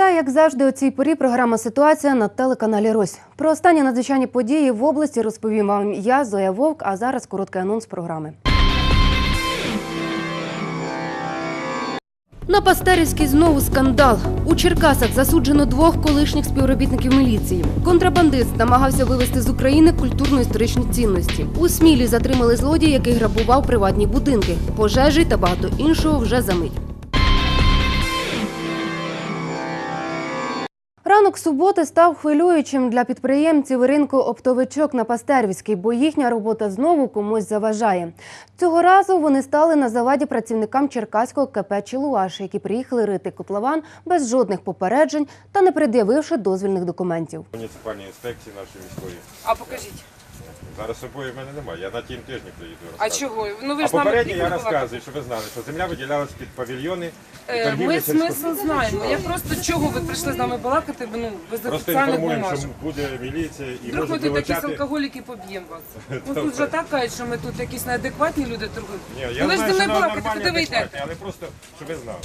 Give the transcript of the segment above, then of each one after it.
Вітаю, як завжди, у цій порі програма Ситуація на телеканалі Русь. Про останні надзвичайні події в області розповім вам я, Зоя Вовк. А зараз короткий анонс програми. На Пастерівській знову скандал. У Черкасах засуджено двох колишніх співробітників міліції. Контрабандист намагався вивезти з України культурно-історичні цінності. У Смілі затримали злодія, який грабував приватні будинки, пожежі та багато іншого вже за мить. Ранок суботи став хвилюючим для підприємців ринку оптовичок на Пастерівській, бо їхня робота знову комусь заважає. Цього разу вони стали на заваді працівникам Черкаського КП «Челуаш», які приїхали рити котлован без жодних попереджень та не пред'явивши дозвільних документів. Муніципальні інспекції нашої міської. А покажіть. Зараз з собою в мене немає. Я на тім тижні приїду. А розказую. чого? Ну ви А ж з нами попередньо я розказую, щоб ви знали, що земля виділялась під павільйони і Е, торгівлю Ми смисл знаємо. Я просто чого ви прийшли з нами балакати, ну, без Просто офіціальних інформуємо, бумажок. що буде міліція і Вдруг ми можуть тут якісь вилучати. алкоголіки поб'ємо вас. Ну тут вже так кажуть, що ми тут якісь неадекватні люди торгують. Ні, Ну я ви ж знаю, зі що мною балакати, нормальні куди ви йдете? адекватні, але просто, щоб ви знали.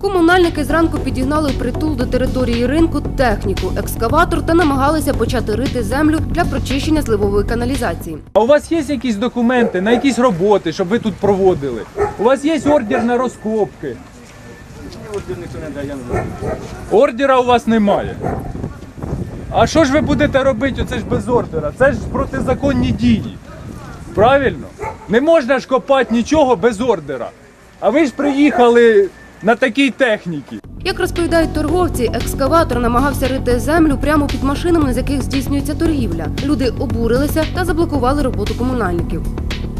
Комунальники зранку підігнали в притул до території ринку техніку, екскаватор та намагалися почати рити землю для прочищення зливової каналізації. А у вас є якісь документи на якісь роботи, щоб ви тут проводили? У вас є ордер на розкопки? Ордера у вас немає. А що ж ви будете робити? Оце ж без ордера. Це ж протизаконні дії. Правильно? Не можна ж копати нічого без ордера. А ви ж приїхали на такій техніці. Як розповідають торговці, екскаватор намагався рити землю прямо під машинами, з яких здійснюється торгівля. Люди обурилися та заблокували роботу комунальників.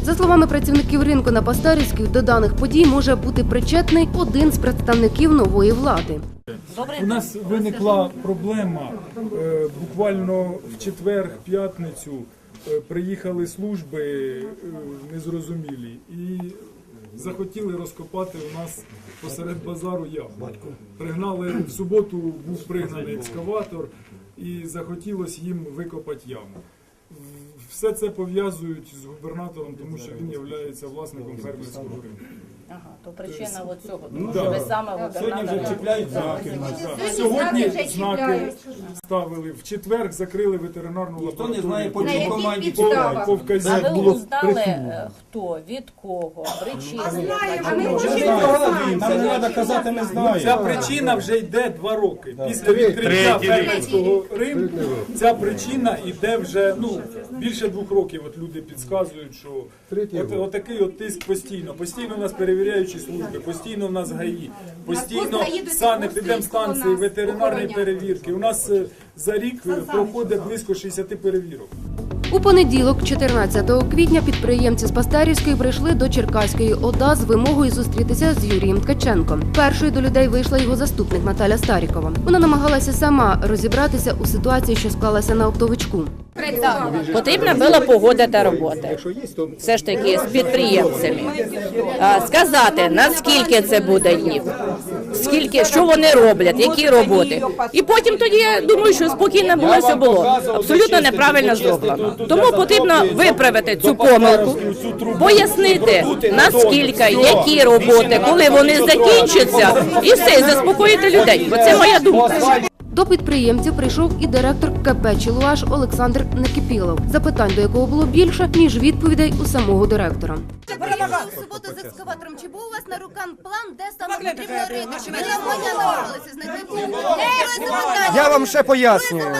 За словами працівників ринку на Пастарівській, до даних подій може бути причетний один з представників нової влади. У нас виникла проблема е, буквально в четвер, п'ятницю е, приїхали служби е, незрозумілі і захотіли розкопати у нас посеред базару яму. Пригнали в суботу, був пригнаний екскаватор, і захотілося їм викопати яму. Все це пов'язують з губернатором, тому що він є власником фермерського ринку. Ага, то причина от цього, Ну, тому да. що ви саме губернатор. чіпляють знаки. Сьогодні знаки ставили. В четвер закрили ветеринарну лабораторію. не знає, по чій команді по, чіпляють. по А вказівці. ви було узнали, е, хто, від кого, причини? Це не треба казати, не знаю. Ця причина вже йде два роки. Після відкриття фермерського ринку ця причина йде вже ну більше двох років. От люди підказують, що от, отакий от тиск постійно. Постійно нас перевіряючі служби, постійно в нас гаї, постійно санепідемстанції, ветеринарні перевірки. У нас е, за рік проходить близько 60 перевірок. У понеділок, 14 квітня, підприємці з Пастарівської прийшли до Черкаської ОДА з вимогою зустрітися з Юрієм Ткаченком. Першою до людей вийшла його заступник Наталя Старікова. Вона намагалася сама розібратися у ситуації, що склалася на оптовичку. Потрібно було погодити роботи. Все ж таки з підприємцями. Сказати, наскільки це буде їм, скільки, що вони роблять, які роботи. І потім тоді я думаю, що спокійно було все було. Абсолютно неправильно зроблено. Тому потрібно виправити цю помилку, пояснити наскільки, які роботи, коли вони закінчаться, і все, і заспокоїти людей. Бо це моя думка. До підприємців прийшов і директор КП «Чилуаш» Олександр Некипілов, запитань до якого було більше, ніж відповідей у самого директора. В суботу з екскаватором. Чи був у вас на руках план, де саме потрібно рити? Ви навмання намагалися знайти Я вам ще пояснюю.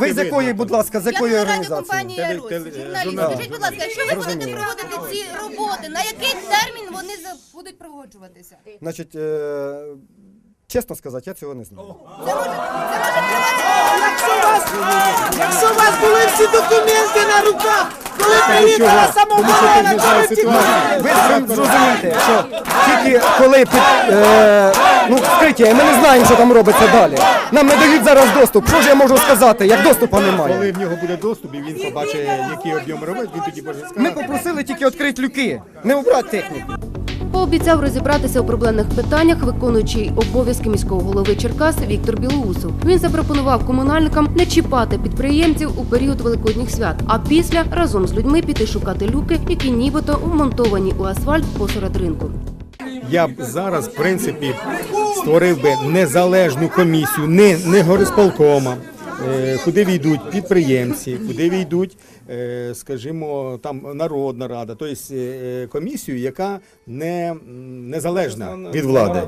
Ви з якої, будь ласка, з якої організації? компанія «Русь», журналіст. Скажіть, будь ласка, якщо ви будете проводити ці роботи, на який термін вони за- будуть проводжуватися? Значить, е, чесно сказати, я цього не знаю. Якщо у вас були всі документи на руках, коли самооборона, то ви Ви зрозумієте, що тільки коли під, е, ну, вскриття, і ми не знаємо, що там робиться далі. Нам не дають зараз доступ. Що ж я можу сказати, як доступу немає? Коли в нього буде доступ і він побачить, який об'єм робить, він тоді може сказати. Ми попросили тільки відкрити люки, не обрати техніку. Пообіцяв розібратися у проблемних питаннях виконуючий обов'язки міського голови Черкас Віктор Білоусов. Він запропонував комунальникам не чіпати підприємців у період великодніх свят, а після разом з людьми піти шукати люки, які нібито вмонтовані у асфальт посеред ринку. Я б зараз, в принципі, створив би незалежну комісію, не, не горисполкома, е, куди війдуть підприємці, куди війдуть, скажімо, там народна рада, тобто е, комісію, яка не незалежна від влади,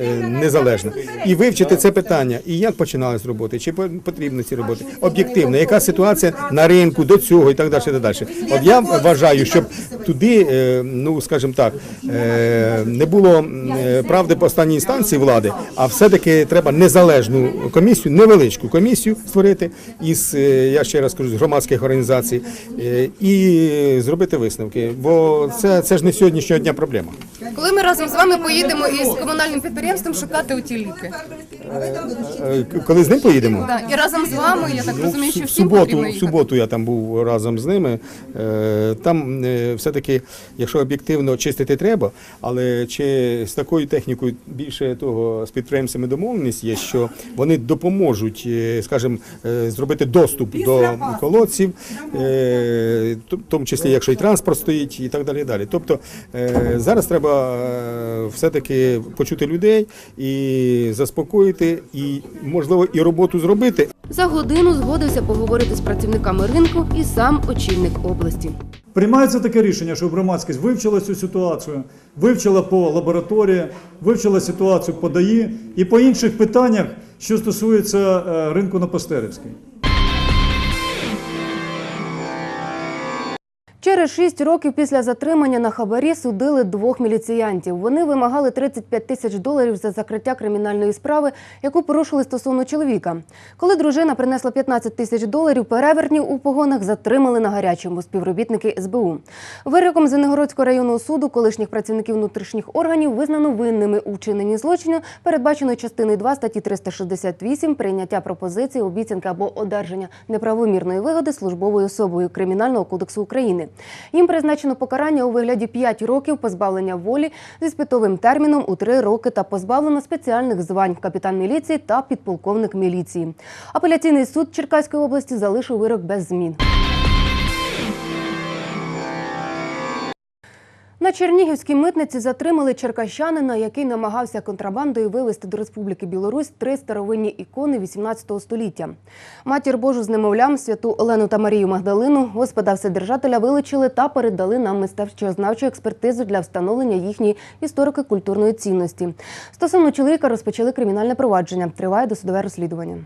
е, незалежна, і вивчити це питання, і як починалась роботи, чи по- потрібно ці роботи, об'єктивно, яка ситуація на ринку до цього і так далі. І далі. От я вважаю, щоб туди, е, ну скажімо так, е, не було е, правди по останній інстанції влади, а все-таки треба незалежну комісію, невеличку комісію створити із, е, я ще раз кажу, з громадських організацій е, і зробити висновки. Бо це, це ж не сьогоднішнього дня проблема. Коли ми разом з вами поїдемо із комунальним підприємством шукати оті ліки. Е, к- Коли з ним поїдемо? Так, і разом з вами, я так Ну, розумію, що в всім суботу, потрібно в їхати. суботу я там був разом з ними. Е, Там е, все-таки, якщо об'єктивно чистити треба, але чи з такою технікою більше того з підприємцями домовленість є, що вони допоможуть, е, скажімо, е, зробити доступ до колодців, е, т- в тому числі, якщо і транспорт стоїть, і так далі. і далі. Тобто е, зараз треба е, все-таки почути людей і заспокоїти, і можливо і роботу зробити, За годину згодився поговорити з працівниками ринку і сам очільник області. Приймається таке рішення, що громадськість вивчила цю ситуацію, вивчила по лабораторії, вивчила ситуацію по ДАІ і по інших питаннях, що стосується е, ринку на Пастерівській. Через шість років після затримання на хабарі судили двох міліціянтів. Вони вимагали 35 тисяч доларів за закриття кримінальної справи, яку порушили стосовно чоловіка. Коли дружина принесла 15 тисяч доларів, перевертнів у погонах затримали на гарячому співробітники СБУ. Вироком Зенигородського районного суду колишніх працівників внутрішніх органів визнано винними у вчиненні злочину, передбаченої частиною 2 статті 368 прийняття пропозиції, обіцянки або одержання неправомірної вигоди службовою особою Кримінального кодексу України. Їм призначено покарання у вигляді 5 років позбавлення волі зі спитовим терміном у 3 роки та позбавлено спеціальних звань капітан міліції та підполковник міліції. Апеляційний суд Черкаської області залишив вирок без змін. На Чернігівській митниці затримали черкащанина, який намагався контрабандою вивезти до Республіки Білорусь три старовинні ікони 18 століття. Матір Божу з немовлям, святу Олену та Марію Магдалину, Господа Вседержателя вилучили та передали на мистецтвознавчу експертизу для встановлення їхньої історико-культурної цінності. Стосовно чоловіка розпочали кримінальне провадження. Триває досудове розслідування.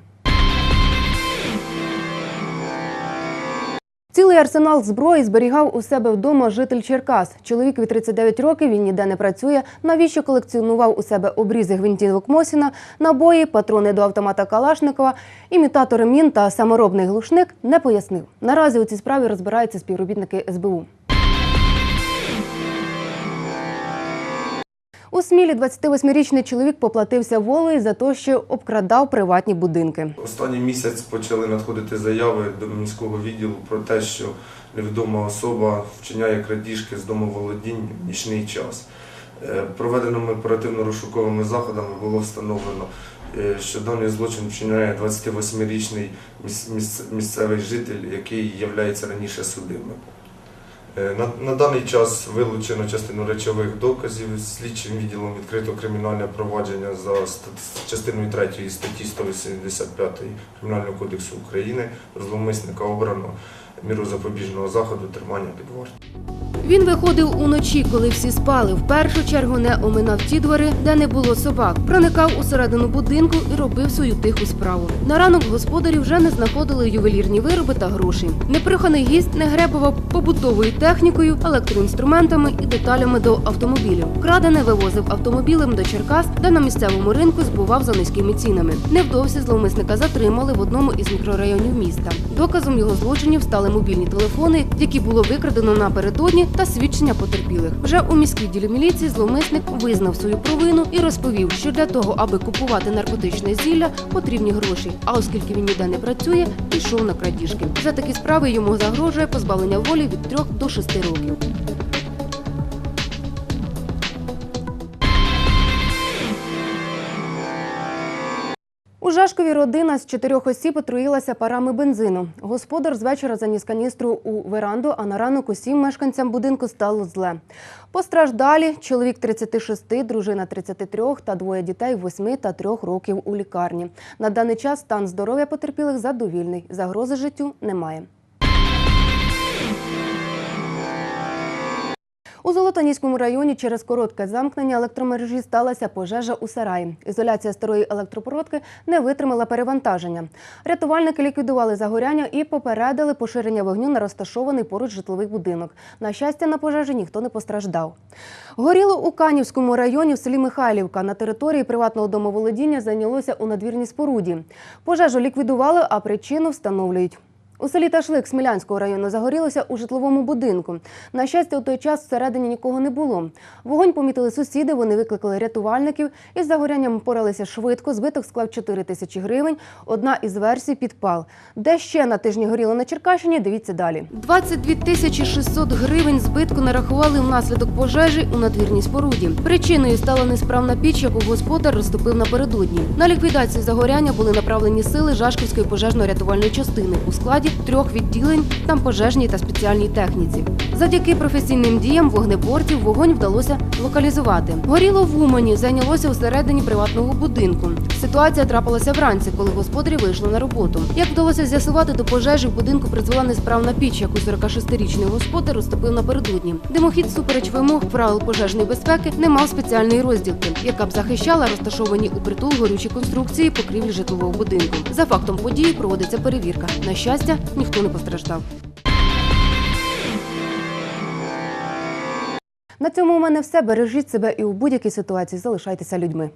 Арсенал зброї зберігав у себе вдома житель Черкас. Чоловік від 39 років, він ніде не працює. Навіщо колекціонував у себе обрізи гвинтівок Мосіна, набої, патрони до автомата Калашникова, імітатори мін та саморобний глушник не пояснив. Наразі у цій справі розбираються співробітники СБУ. У Смілі 28-річний чоловік поплатився волею за те, що обкрадав приватні будинки. Останній місяць почали надходити заяви до міського відділу про те, що невідома особа вчиняє крадіжки з домоволодінь в нічний час. Е, Проведеними оперативно-розшуковими заходами було встановлено, е, що даний злочин вчиняє 28-річний міс- міс- місцевий житель, який є раніше судимим. Е, На, на даний час вилучено частину речових доказів. Слідчим відділом відкрито кримінальне провадження за ст- частиною 3 статті 185 Кримінального кодексу України. Зловмисника обрано міру запобіжного заходу тримання під вартою. Він виходив уночі, коли всі спали. В першу чергу не оминав ті двори, де не було собак. Проникав усередину будинку і робив свою тиху справу. На ранок господарі вже не знаходили ювелірні вироби та гроші. Непроханий гість не гребував побутовою технікою, електроінструментами і деталями до автомобілів. Крадене вивозив автомобілем до Черкас, де на місцевому ринку збував за низькими цінами. Невдовзі зловмисника затримали в одному із мікрорайонів міста. Доказом його злочинів стали мобільні телефони, які було викрадено напередодні, та свідчення потерпілих. Вже у міській ділі міліції зловмисник визнав свою провину і розповів, що для того, аби купувати наркотичне зілля, потрібні гроші. А оскільки він ніде не працює, пішов на крадіжки. За такі справи йому загрожує позбавлення волі від 3 до 6 років. У Жашкові родина з чотирьох осіб отруїлася парами бензину. Господар з вечора заніс каністру у веранду, а на ранок усім мешканцям будинку стало зле. Постраждалі чоловік 36, дружина 33 та двоє дітей 8 та 3 років у лікарні. На даний час стан здоров'я потерпілих задовільний. Загрози життю немає. У Золотоніському районі через коротке замкнення електромережі сталася пожежа у сараї. Ізоляція старої електропроводки не витримала перевантаження. Рятувальники ліквідували загоряння і попередили поширення вогню на розташований поруч житловий будинок. На щастя, на пожежі ніхто не постраждав. Горіло у Канівському районі в селі Михайлівка. На території приватного домоволодіння зайнялося у надвірній споруді. Пожежу ліквідували, а причину встановлюють. У селі Ташлик Смілянського району загорілося у житловому будинку. На щастя, у той час всередині нікого не було. Вогонь помітили сусіди, вони викликали рятувальників. Із загорянням поралися швидко. Збиток склав 4 тисячі гривень. Одна із версій підпал. Де ще на тижні горіло на Черкащині? Дивіться далі. 22 тисячі 600 гривень збитку нарахували внаслідок пожежі у надвірній споруді. Причиною стала несправна піч, яку господар розтопив напередодні. На ліквідацію загоряння були направлені сили Жашківської пожежно-рятувальної частини у складі трьох відділень там пожежній та спеціальній техніці. Завдяки професійним діям вогнеборців вогонь вдалося локалізувати. Горіло в Умані, зайнялося всередині приватного будинку. Ситуація трапилася вранці, коли господарі вийшли на роботу. Як вдалося з'ясувати, до пожежі в будинку призвела несправна піч, яку 46-річний господар розтопив напередодні. Димохід супереч вимог правил пожежної безпеки не мав спеціальної розділки, яка б захищала розташовані у притул горючі конструкції покрівлі житлового будинку. За фактом події проводиться перевірка. На ніхто не постраждав. На цьому у мене все. Бережіть себе і у будь-якій ситуації залишайтеся людьми.